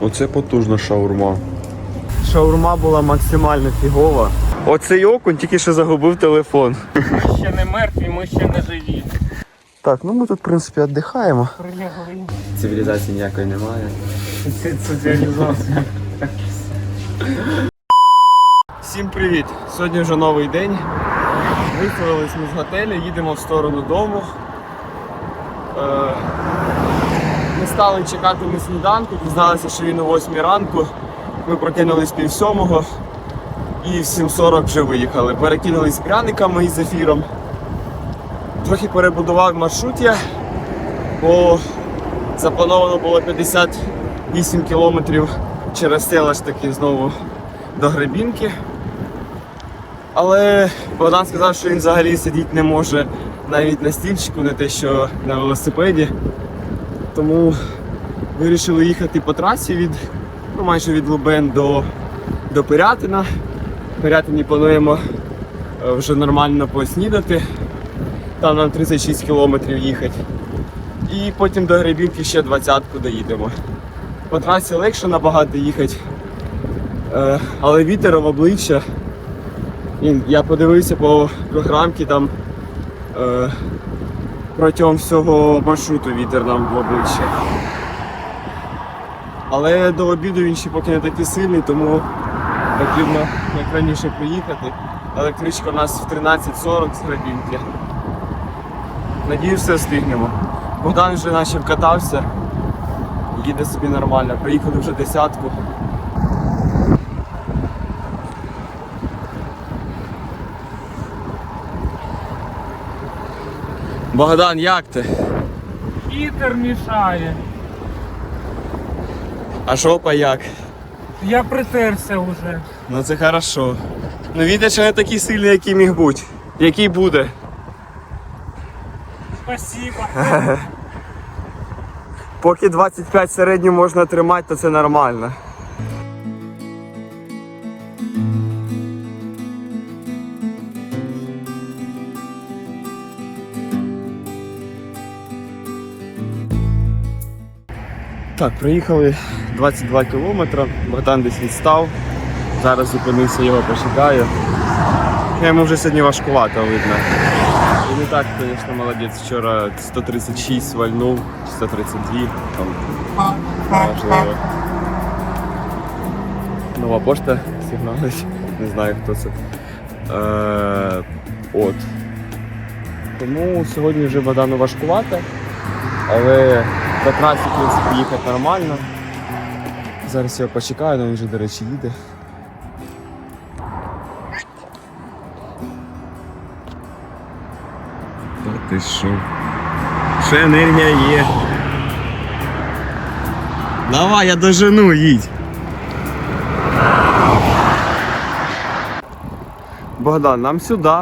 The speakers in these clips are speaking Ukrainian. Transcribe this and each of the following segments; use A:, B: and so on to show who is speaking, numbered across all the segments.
A: Оце потужна шаурма.
B: Шаурма була максимально фігова. Оцей окунь тільки що загубив телефон.
C: Ми Ще не мертві, ми ще не живі.
B: Так, ну ми тут, в принципі, віддихаємо.
C: Прилягли.
B: Цивілізації ніякої немає.
C: Це соціалізація.
B: Всім привіт! Сьогодні вже новий день. Виселились ми з готелю, їдемо в сторону дому. Е, Ми стали чекати на сніданку, дізналися, що він о 8 ранку. Ми прокинулись пів сьомого і в 7.40 вже виїхали. Перекинулись пряниками і зефіром. Трохи перебудував маршрут я, бо заплановано було 58 кілометрів через села ж таки знову до Гребінки. Але Богдан сказав, що він взагалі сидіти не може навіть на стільчику, не те, що на велосипеді. Тому вирішили їхати по трасі від, ну, майже від Лубен до, до Пирятина. В Пирятині плануємо е, вже нормально поснідати. Там нам 36 кілометрів їхати. І потім до Гребінки ще 20-ку доїдемо. По трасі легше набагато їхати. Е, але вітер в обличчя. Я подивився по програмці там е, протягом всього маршруту вітер нам в обличчя. Але до обіду він ще поки не такий сильний, тому потрібно як раніше приїхати. Електричка у нас в 13.40 з Гребінки. Надіюсь, все встигнемо. Богдан вже наче вкатався, їде собі нормально. Приїхали вже десятку. Богдан, як ти?
C: Вітер мішає.
B: А жопа як?
C: Я притерся вже.
B: Ну це хорошо. Ну вітер ще не такий сильний, який міг бути. Який буде.
C: Спасибо.
B: Поки 25 середню можна тримати, то це нормально. Так, проїхали 22 кілометри, Богдан десь відстав. Зараз зупинився, його почекаю. Я йому вже сьогодні важкувато видно. І так, звісно, молодець. Вчора 136 вальнув, 132, там можливо. Нова пошта сигналить. Не знаю хто це. Е, от. Тому сьогодні вже Богдану важкувато, але по трасі, в принципі, їхати нормально. Зараз я почекаю, але він вже, до речі, їде. Та ти що? Ще енергія є. Давай, я дожену, їдь. Богдан, нам сюди.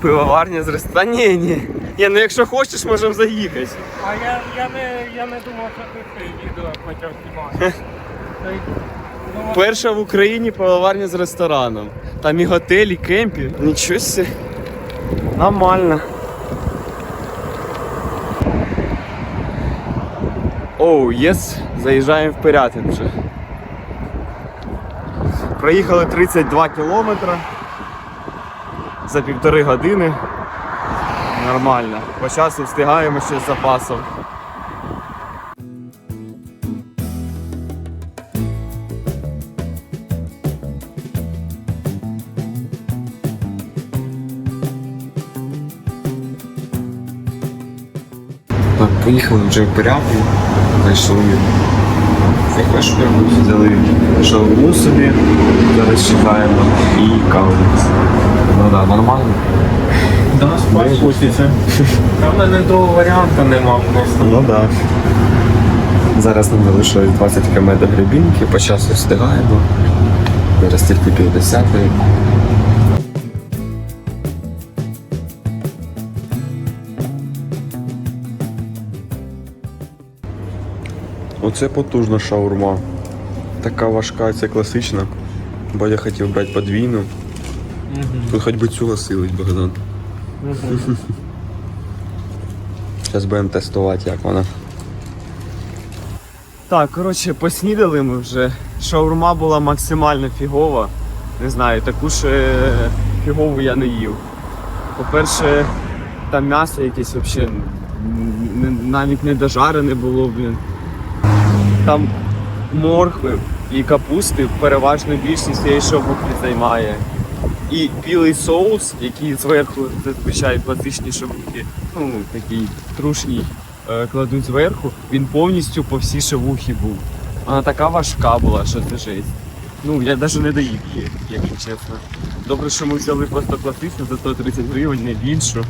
B: Пивоварня з ресторану. Ні, ні. Ні, ну якщо хочеш, можемо заїхати.
C: А я, я, не, я не думав, що ти це відео почав знімати. Та й- ну,
B: Перша в Україні пивоварня з рестораном. Там і готель, і кемпі. Нічого себе. Нормально. Оу, єс, заїжджаємо в Пирятин вже. Проїхали 32 кілометри за півтори години. Нормально. По часу встигаємо ще з запасом.
A: Так, поїхали вже в Пирятин, зайшли кафешку, взяли шаурму собі, зараз чекаємо і каву. Ну так, да, нормально.
C: Да, хочеться. Та в мене другого варіанту нема просто.
A: Ну так. Да. Зараз нам залишилось 20 км до гребінки, по часу встигаємо. Зараз тільки пів десятої. Оце потужна шаурма. Така важка, це класична. Бо я хотів брати подвійну. Тут хоч би цю насилить, Богдан. Зараз будемо тестувати, як вона.
B: Так, коротше, поснідали ми вже. Шаурма була максимально фігова. Не знаю, таку ж фігову я не їв. По-перше, там м'ясо якесь взагалі навіть не дожарене було, блін. Там моркви і капусти переважно більшість цієї шавухи займає. І білий соус, який зверху зазвичай класичні шавухи, ну такий трушній, е, кладуть зверху, він повністю по всій шавухі був. Вона така важка була, що це жесть. Ну, я навіть не доїв її, якщо чесно. Добре, що ми взяли просто класичну за 130 гривень, не більшу.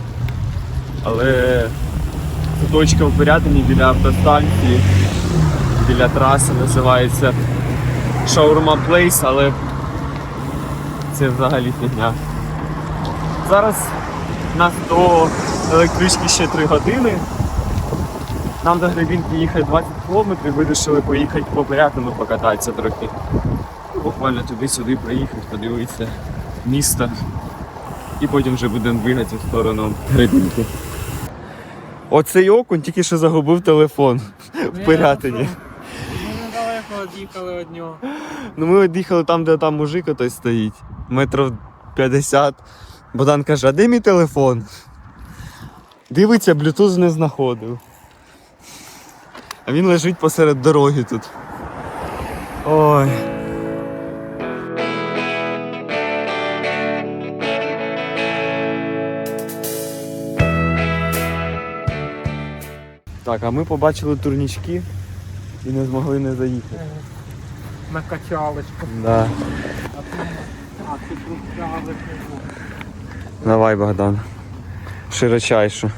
B: Але точка в Порятині біля автостанції, біля траси називається Shawarma Place, але це взагалі фігня. Зараз у нас до електрички ще 3 години. Нам до Гребінки їхати 20 кілометрів, вирішили поїхати по Порятину покататися трохи. Ну, Буквально туди-сюди проїхати, подивитися місто. І потім вже будемо двигатися в сторону Гребінки. Оцей окунь тільки що загубив телефон в Пирятині.
C: Від'їхали від нього.
B: Ну ми от їхали там, де там мужик той стоїть, метрів 50. Богдан каже, а де мій телефон? Дивиться, блютуз не знаходив. А він лежить посеред дороги тут. Ой. Так, а ми побачили турнічки і не змогли не заїхати.
C: На качалочку.
B: Да.
C: А а ти.
B: Давай, Богдан. Широчайше.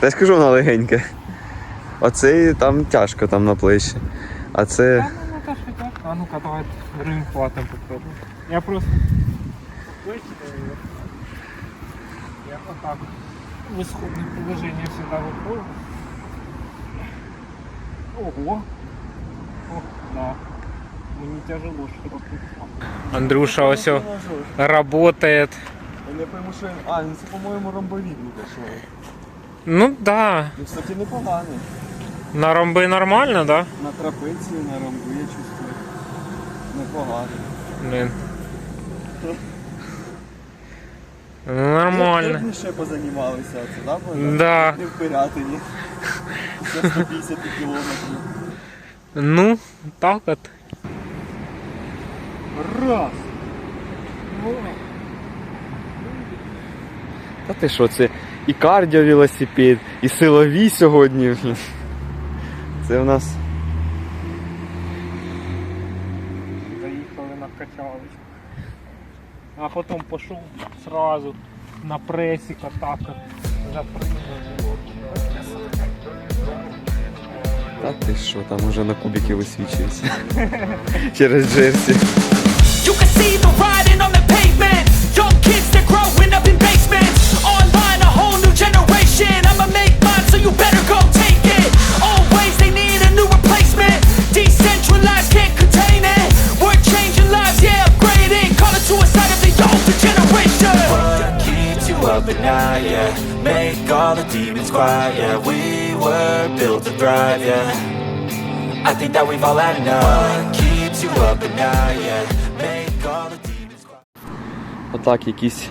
B: Та я скажу вона легеньке. Оце там тяжко там на плечі. А це.
C: Ну, ну так. А ну-ка, давай гривень хватом попробуй. Я просто... Я отак в исходное положение всегда выходжу. Ого! Ох, да. Мне тяжело что-то Андрюша ось работает.
B: Я не пойму, що він. А, він це, по-моєму, ромбовідник пішов.
C: Ну да.
B: Він, кстати, непоганий.
C: На ромби нормально, да?
B: На трапеції, на ромбу, я чувствую. Непоганий.
C: Блин. Ну, нормально.
B: Ми ще позанімалися, це, да, Богдан?
C: Да.
B: Не в Пирятині. Це 150 кілометрів.
C: Ну, так от.
B: Раз. Та ти що, це і кардіовелосипед, і силові сьогодні. Це в нас.
C: Заїхали на качалочку. А потім пішов сразу на от запрыгнув.
B: Та ти що, там уже на кубики висвічується. Через джерсі.
D: You can see the writing on the pavement. Young kids, they're growing up in basements. Online, a whole new generation. I'ma make mine, so you better go generation.
E: What keeps you up at night, yeah Make all the demons quiet, yeah We were built to thrive, yeah I think that we've all had enough What keeps you up at night, yeah Make all the demons quiet
B: Отак якісь.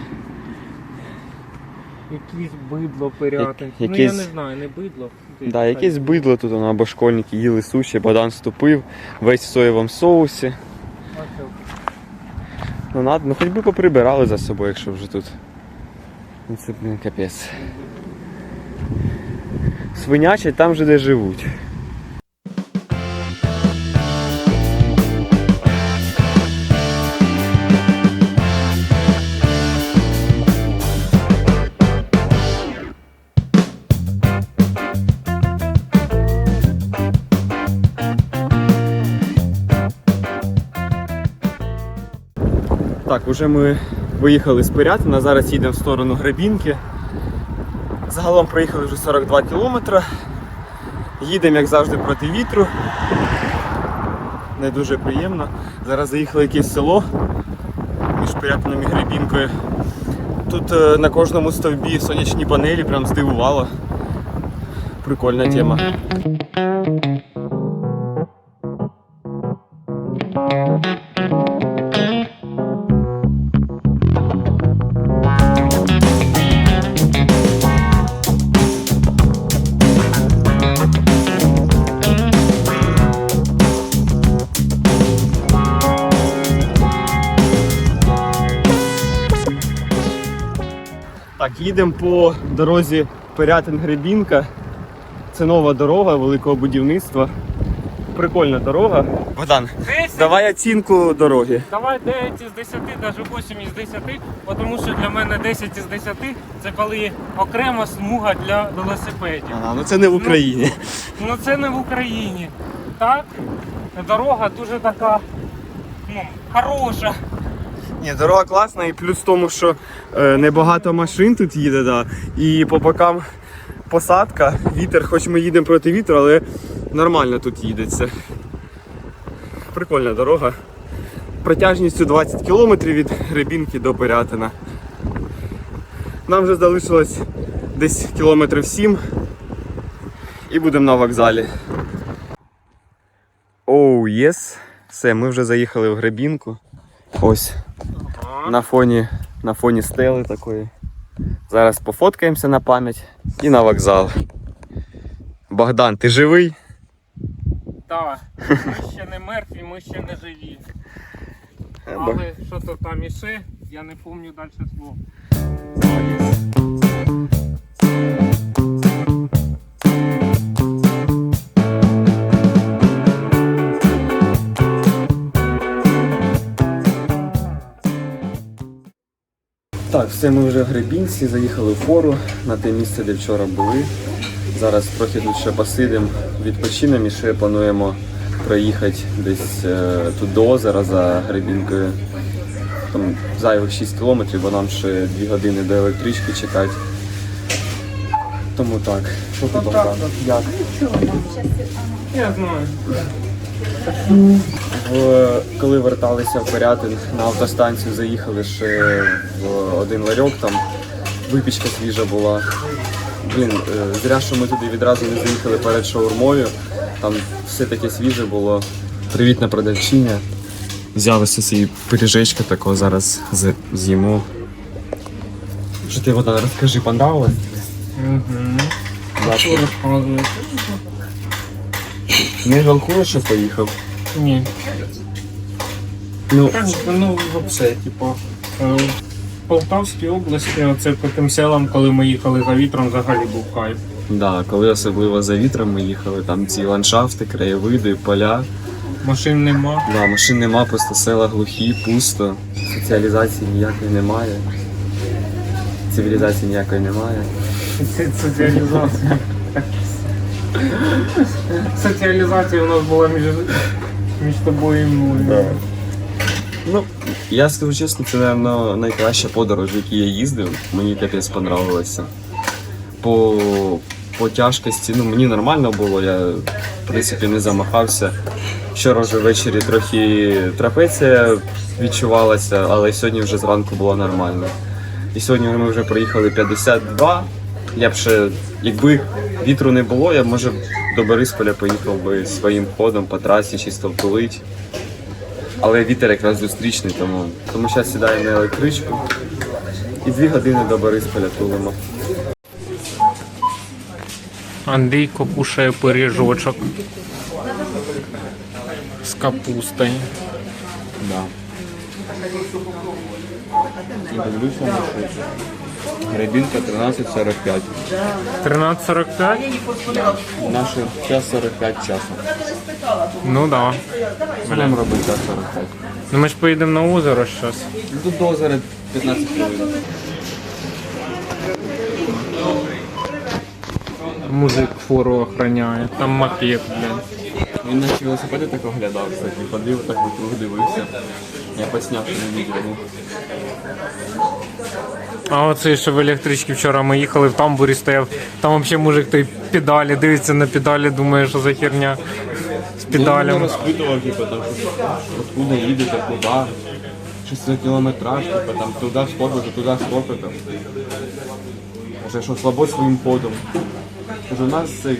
C: Якісь бидло пирятин.
B: Я-
C: Ну я не знаю, не бидло.
B: Да, якесь бидло тут або школьники їли суші, Богдан вступив, весь в соєвому соусі. Ну надо, ну хоч би поприбирали за собою, якщо вже тут. Ну це блін капець. Свинячать там же, де живуть. Так, уже ми виїхали з Пирятина, зараз їдемо в сторону Гребінки. Загалом проїхали вже 42 кілометри. Їдемо, як завжди, проти вітру. Не дуже приємно. Зараз заїхали якесь село між Пирятином і Гребінкою. Тут е, на кожному стовбі сонячні панелі, прям здивувало. Прикольна тема. Так, їдемо по дорозі Пирятин-Гребінка. Це нова дорога великого будівництва. Прикольна дорога. Богдан,
C: 10?
B: давай оцінку дороги.
C: Давай 9 із 10, навіть 8 із 10, тому що для мене 10 із 10 це коли окрема смуга для велосипедів.
B: Ага, ну це не в Україні.
C: Ну це не в Україні. Так, дорога дуже така ну, хороша.
B: Ні, дорога класна, і плюс в тому, що е, небагато машин тут їде, да, і по бокам посадка, вітер, хоч ми їдемо проти вітру, але нормально тут їдеться. Прикольна дорога. Протяжністю 20 км від Гребінки до Пирятина. Нам вже залишилось десь кілометрів 7 і будемо на вокзалі. Оу, oh, єс. Все, ми вже заїхали в Гребінку. Ось на фоні, на фоні стели такої. Зараз пофоткаємося на пам'ять і на вокзал. Богдан, ти живий?
C: Так, ми ще не мертві, ми ще не живі. Але що то там іще, я не пам'ятаю далі слово.
B: Так, все, ми вже в Гребінці, заїхали в фору на те місце, де вчора були. Зараз трохи тут ще посидимо, відпочинемо і ще плануємо проїхати десь е, тут до озера за Гребінкою. Там зайвих 6 кілометрів, бо нам ще 2 години до електрички чекати. Тому так. Що ти, Богдан? Як?
C: Я знаю.
B: В, коли верталися в Порятин на автостанцію, заїхали ще в один ларьок, там випічка свіжа була. Блін, е, зря, що ми туди відразу не заїхали перед шаурмою. Там все таке свіже було. Привітна продавчиня. Взяли ось цей пиріжечка такого зараз з- з'їмо. Що ти вода розкажи, понравилось?
C: Угу.
B: Не жалкуєш, що поїхав?
C: Ні.
B: Ну,
C: Конечно, ну взагалі, типу. е, В Полтавській області, оце по тим селам, коли ми їхали за вітром, взагалі був кайф.
B: да, коли особливо за вітром ми їхали, там ці ландшафти, краєвиди, поля.
C: Машин нема.
B: Да, машин нема, просто села глухі, пусто. Соціалізації ніякої немає. Цивілізації ніякої немає.
C: Соціалізація. Соціалізація у нас була між, між тобою і мною.
B: Ну, я скажу чесно, це, напевно, найкраща подорож, в якій я їздив. Мені капець понравилося. По, по тяжкості, ну мені нормально було, я в принципі не замахався. Вчора вже ввечері трохи трапеція відчувалася, але сьогодні вже зранку було нормально. І сьогодні ми вже проїхали 52. Я б ще, якби вітру не було, я б може до Борисполя поїхав би своїм ходом по трасі, чисто втулить. Але вітер якраз зустрічний, тому, тому зараз сідаємо на електричку і дві години до Борисполя тулимо.
C: Андрійко кушає пиріжочок з капустою.
B: Да. І дивлюся на щось. Гребінка 13.45.
C: 13.45?
B: Наш час 45 часу.
C: Ну да.
B: Будемо робити час 45.
C: Ну ми ж поїдемо на озеро.
B: Ну, Тут до озера 15 хвилин.
C: Мужик фору охороняє. Там мопед, блядь.
B: Він наші велосипеди так оглядав, кстати. Ходив, так вокруг дивився. Я посняв на відео.
C: А оце ще в електричці вчора ми їхали, в тамбурі стояв. Там взагалі мужик той педалі, дивиться на педалі, думає, що за херня з
B: Я
C: педалями.
B: розпитував, типу, там, откуда їдете, куди. 600 кілометраж, типу там туди сколько-то, туди сколько-то. Вже що слабо своїм ходом. Уже у нас цей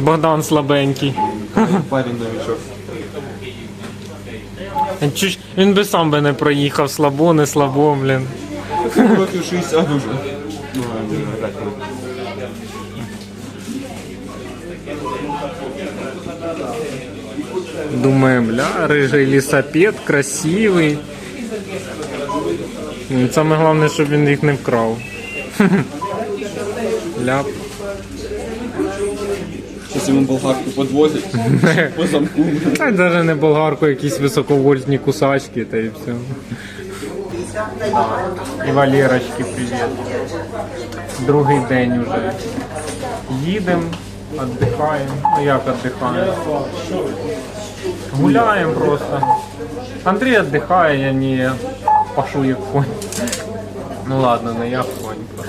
C: Богдан слабенький.
B: парень новичок.
C: Чуч- Він би сам би не проїхав, слабо, не слабо, блін.
B: Років 60 уже. Ну,
C: бля, рижий лісопед, красивий. Саме головне, щоб він їх не вкрав. Ляп.
B: Йому болгарку підвозять по замку.
C: Та навіть не болгарку, якісь високовольтні кусачки, та і все. І Валерочки, привіт. Другий день вже. Їдемо, віддихаємо. Ну як віддихаємо? Гуляємо просто. Андрій віддихає, я не пашу як конь. Ну ладно, не я конь.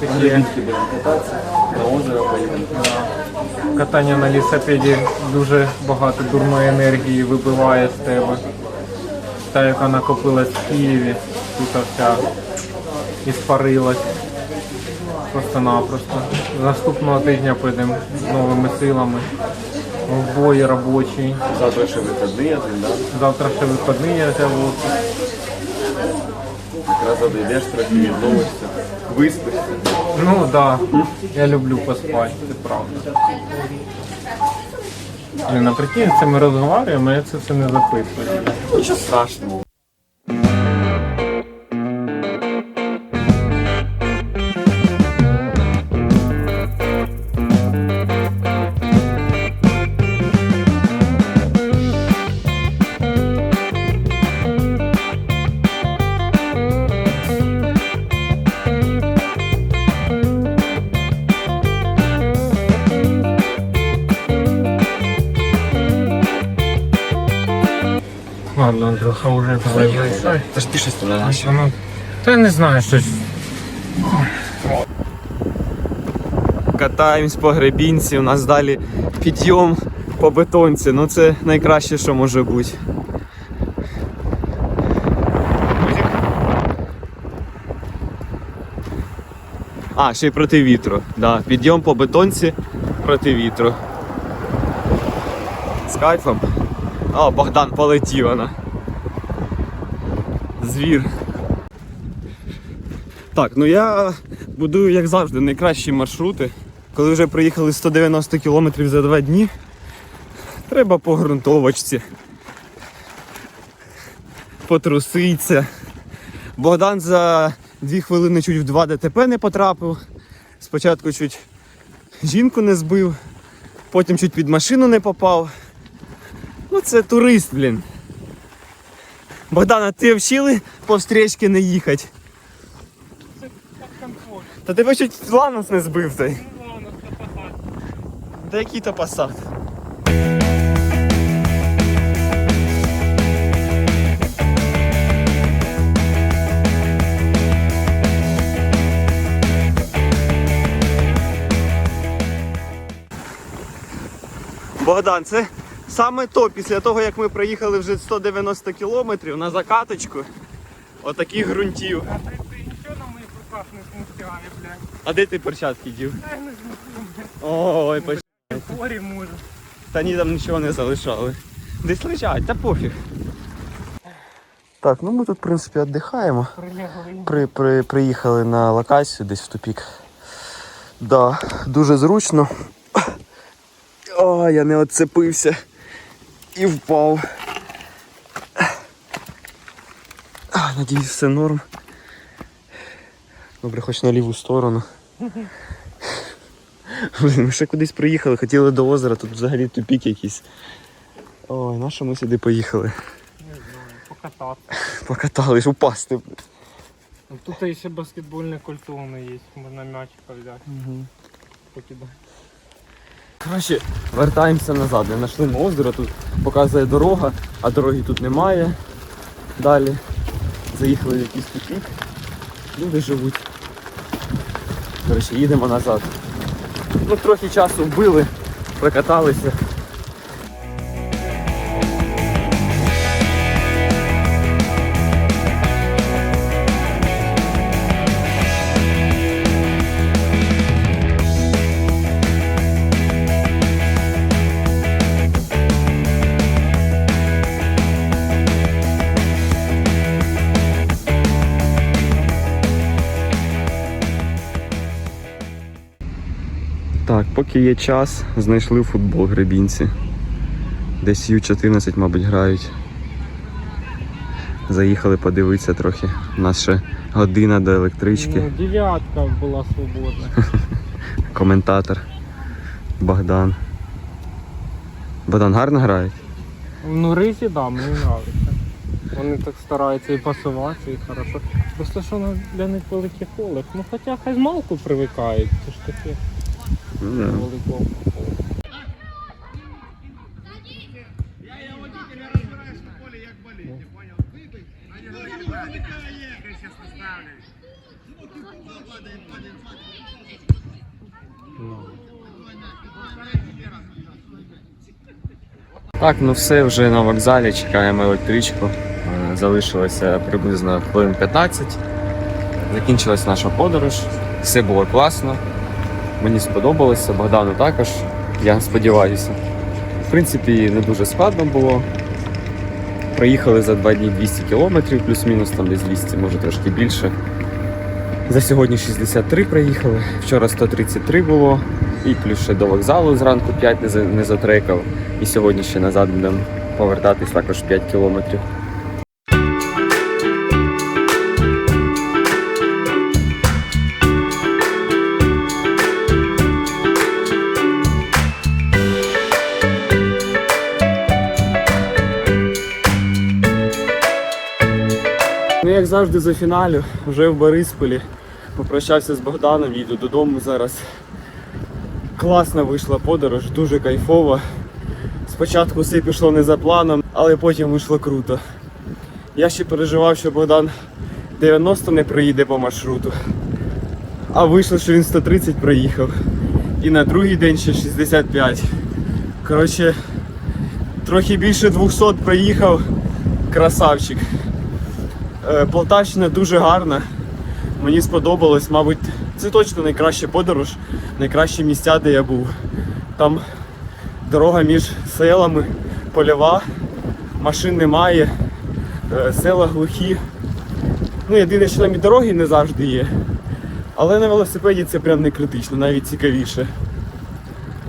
C: Такі
B: На озеро поїдемо.
C: Катання на лісопеді дуже багато дурної енергії вибиває з тебе. Та, яка накопилась в Києві, тут вся іспарилась. Просто-напросто. Наступного тижня підемо з новими силами. В бої робочий.
B: Завтра ще вихідний один, да?
C: Завтра ще виходний я взяв отпуск.
B: Якраз одійдеш трохи, відновишся, виспишся.
C: Ну так, да. я люблю поспати, це правда. Блін, а прикинь, це ми розговорюємо, а я це все не записую.
B: Нічого страшного.
C: Ладно, уже вирішай.
B: Та ж ти щось туди наче.
C: Ну, та я не знаю, щось.
B: Катаємось по гребінці, у нас далі підйом по бетонці. Ну це найкраще, що може бути. А, ще й проти вітру. Да, підйом по бетонці проти вітру. З кайфом. О, Богдан полетів вона. Звір. Так, ну я будую, як завжди, найкращі маршрути. Коли вже проїхали 190 км за два дні, треба по ґрунтовочці. Потруситься. Богдан за дві хвилини чуть в два ДТП не потрапив. Спочатку чуть жінку не збив, потім чуть під машину не попав. Ну це турист, блін. Богдана, ти вчили по встречці не їхати? Та тебе чуть ланос не збив той. Та який то посад? Богдан, це саме то після того, як ми проїхали вже 190 кілометрів на закаточку. Отаких ґрунтів.
C: А ти, ти нічого на моїх руках не смущає, блядь.
B: А де ти перчатки дів?
C: Я не знаю,
B: Ой, поч...
C: хворі може.
B: Та ні, там нічого не залишали. Десь лежать, та пофіг. Так, ну ми тут, в принципі, віддихаємо.
C: Прилягли.
B: При, при, приїхали на локацію десь в тупік. Да, дуже зручно. О, я не оцепився і впав. Надіюсь, все норм. Добре, хоч на ліву сторону. Блін, ми ще кудись приїхали, хотіли до озера, тут взагалі тупік якийсь. Ой, на що ми сюди поїхали?
C: Не знаю, покатати.
B: Покатались, упасти.
C: Ну, Тут ще баскетбольне воно є, можна м'ячика взяти. Покидати.
B: Коротше, вертаємося назад. Не знайшли ми озеро, тут показує дорога, а дороги тут немає. Далі заїхали в якийсь тупік. Люди живуть. Коротше, їдемо назад. Ну, трохи часу вбили, прокаталися.
A: Поки є час, знайшли футбол гребінці. Десь Ю-14, мабуть, грають. Заїхали подивитися трохи. У нас ще година до електрички.
C: Ну, дев'ятка була свободна.
A: Коментатор Богдан. Богдан гарно грають?
C: Ну, ризі, да, мені подобається. Вони так стараються і пасувати, і хорошо. Просто що для них великий холод. Ну хоча хай з малку привикають, це ж таке
A: Ну, да.
C: холоду.
A: Так, ну все, вже на вокзалі, чекаємо електричку. Е, Залишилося приблизно хвилин 15. Закінчилась наша подорож. Все було класно. Мені сподобалося, Богдану також. Я сподіваюся. В принципі, не дуже складно було. Проїхали за два дні 200 кілометрів, плюс-мінус там десь 200, може трошки більше. За сьогодні 63 проїхали, вчора 133 було, і плюс ще до вокзалу зранку 5 не, не затрекав. І сьогодні ще назад будемо повертатись також 5 кілометрів.
B: Завжди, за фіналю, вже в Борисполі. Попрощався з Богданом, їду додому зараз. Класна вийшла подорож, дуже кайфова. Спочатку все пішло не за планом, але потім вийшло круто. Я ще переживав, що Богдан 90 не приїде по маршруту. А вийшло, що він 130 проїхав. І на другий день ще 65. Коротше, трохи більше 200 проїхав. Красавчик. Е, Полтавщина дуже гарна. Мені сподобалось, мабуть, це точно найкраща подорож, найкращі місця, де я був. Там дорога між селами, польова, машин немає, е, села глухі. Ну, єдине, що там і дороги не завжди є. Але на велосипеді це прям не критично, навіть цікавіше.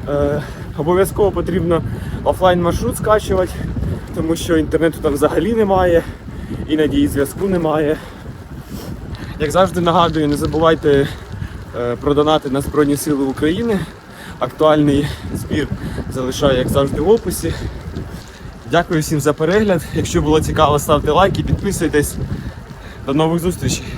B: Е, обов'язково потрібно офлайн маршрут скачувати, тому що інтернету там взагалі немає, іноді і зв'язку немає. Як завжди нагадую, не забувайте продонати про донати на Збройні Сили України. Актуальний збір залишаю, як завжди, в описі. Дякую всім за перегляд. Якщо було цікаво, ставте лайки, підписуйтесь. До нових зустрічей!